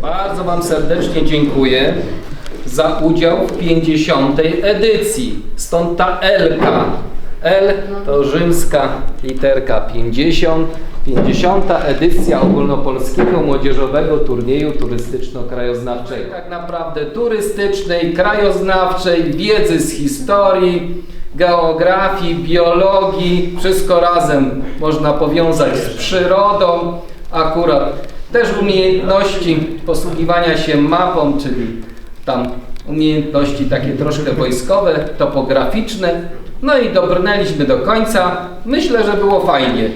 Bardzo Wam serdecznie dziękuję za udział w 50. edycji. Stąd ta L-ka. L to rzymska literka 50. 50. edycja ogólnopolskiego młodzieżowego turnieju turystyczno-krajoznawczego. Tak naprawdę turystycznej, krajoznawczej, wiedzy z historii, geografii, biologii, wszystko razem można powiązać z przyrodą. Akurat też umiejętności posługiwania się mapą, czyli tam umiejętności takie troszkę wojskowe, topograficzne. No i dobrnęliśmy do końca. Myślę, że było fajnie.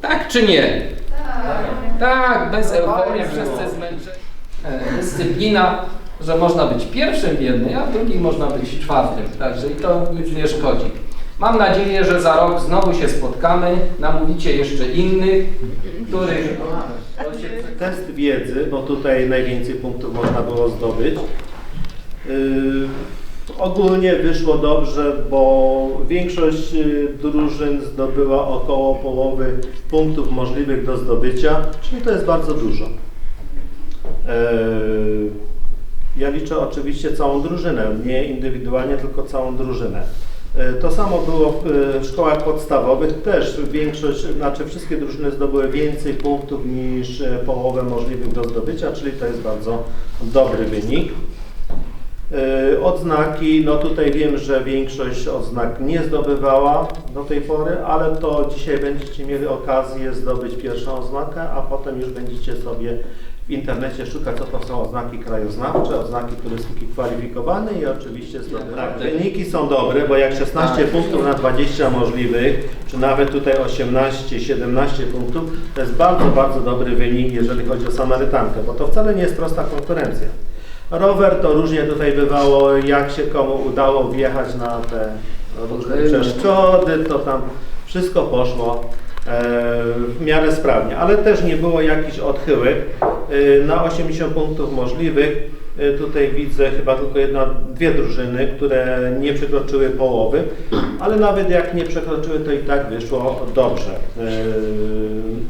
Tak czy nie? Tak, bez euforii, wszyscy zmęczeni. E, Dyscyplina, że można być pierwszym w jednej, a w drugiej można być czwartym. Także i to nic nie szkodzi. Mam nadzieję, że za rok znowu się spotkamy, namówicie jeszcze innych, których... Test wiedzy, bo tutaj najwięcej punktów można było zdobyć. Yy, ogólnie wyszło dobrze, bo większość yy, drużyn zdobyła około połowy punktów możliwych do zdobycia, czyli to jest bardzo dużo. Yy, ja liczę oczywiście całą drużynę, nie indywidualnie, tylko całą drużynę. E, To samo było w e, szkołach podstawowych, też większość, znaczy wszystkie drużyny zdobyły więcej punktów niż e, połowę możliwych do zdobycia, czyli to jest bardzo dobry wynik. E, Odznaki, no tutaj wiem, że większość odznak nie zdobywała do tej pory, ale to dzisiaj będziecie mieli okazję zdobyć pierwszą oznakę, a potem już będziecie sobie w internecie szukać, co to są oznaki krajoznawcze, oznaki turystyki kwalifikowanej i oczywiście zdobywać. Tak, wyniki są dobre, bo jak 16 Tak. punktów na 20 możliwych, czy nawet tutaj 18, 17 punktów, to jest bardzo, bardzo dobry wynik, jeżeli chodzi o Samarytankę, bo to wcale nie jest prosta konkurencja. Rower to różnie tutaj bywało, jak się komu udało wjechać na te różne przeszkody, to tam wszystko poszło e, w miarę sprawnie, ale też nie było jakichś odchyłek. E, Na 80 punktów możliwych e, tutaj widzę chyba tylko jedna, dwie drużyny, które nie przekroczyły połowy, ale nawet jak nie przekroczyły, to i tak wyszło dobrze. E,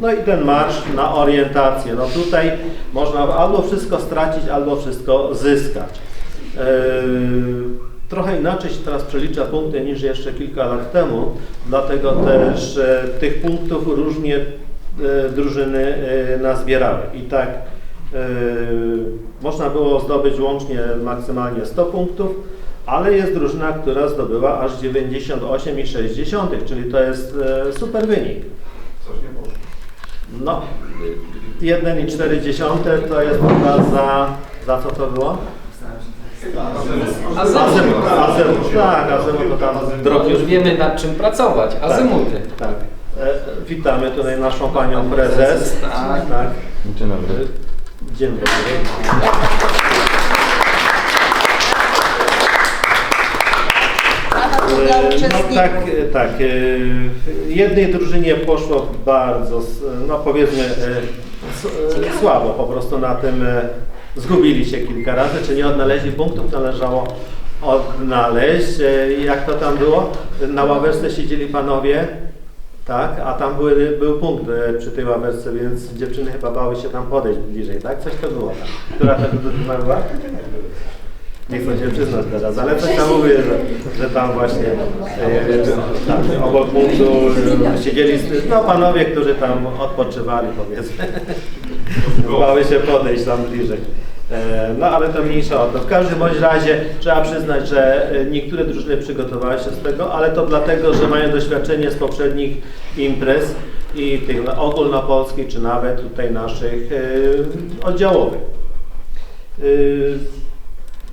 No i ten marsz na orientację, no tutaj można albo wszystko stracić, albo wszystko zyskać. Trochę inaczej się teraz przelicza punkty niż jeszcze kilka lat temu, dlatego też tych punktów różnie drużyny e, nazbierały. I tak e, można było zdobyć łącznie maksymalnie 100 punktów, ale jest drużyna, która zdobyła aż 98,6, czyli to jest e, super wynik. No, 1,4 to jest chyba za, za co to było? Azymut. Azymut, tak, azymut to tam drogi Już wiemy nad czym pracować. Azymuty. Tak. E, witamy tutaj naszą panią prezes. Tak. tak. Dzień dobry. Dzień dobry. E, No tak, e, tak. e, Jednej drużynie poszło bardzo, no powiedzmy, e, e, słabo po prostu na tym. e, Zgubili się kilka razy, czy nie odnaleźli punktów, należało odnaleźć. E, Jak to tam było? Na ławeczce siedzieli panowie, tak, a tam były, był punkt e, przy tej ławeczce, więc dziewczyny chyba bały się tam podejść bliżej, tak? Coś to było tam. Która to drużyna była? Nie chcę się przyznać teraz, ale coś tam mówię, że, że tam właśnie e, tak, obok punktu e, siedzieli no, panowie, którzy tam odpoczywali powiedzmy. Bały się podejść tam bliżej. E, No ale to mniejsza o to. W każdym bądź razie trzeba przyznać, że e, niektóre drużyny przygotowały się z tego, ale to dlatego, że mają doświadczenie z poprzednich imprez i tych ogólnopolskich, czy nawet tutaj naszych e, oddziałowych.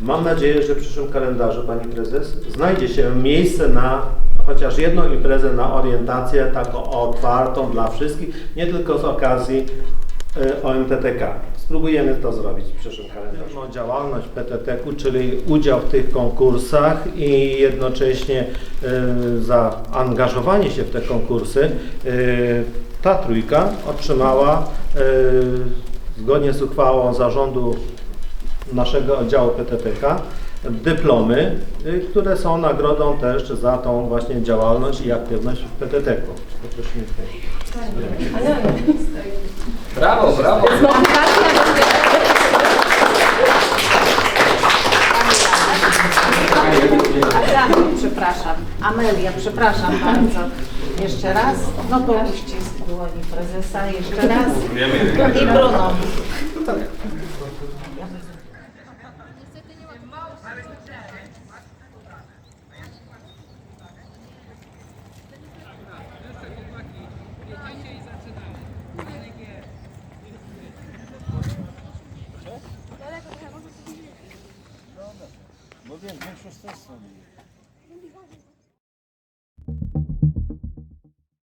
Mam nadzieję, że w przyszłym kalendarzu Pani Prezes znajdzie się miejsce na chociaż jedną imprezę na orientację taką otwartą dla wszystkich, nie tylko z okazji y, OMTTK. Spróbujemy to zrobić w przyszłym kalendarzu. Działalność PTTK, czyli udział w tych konkursach i jednocześnie y, zaangażowanie się w te konkursy, y, ta trójka otrzymała y, zgodnie z uchwałą zarządu naszego oddziału PTTK dyplomy, y, które są nagrodą też za tą właśnie działalność i aktywność w PTT-ku. Poprosimy tutaj. Brawo, brawo. Adriano, przepraszam. Amelia, przepraszam bardzo. Jeszcze raz. No to uścisk dłoni prezesa. Jeszcze raz. I Bruno. Bo wiem, większość z tej strony.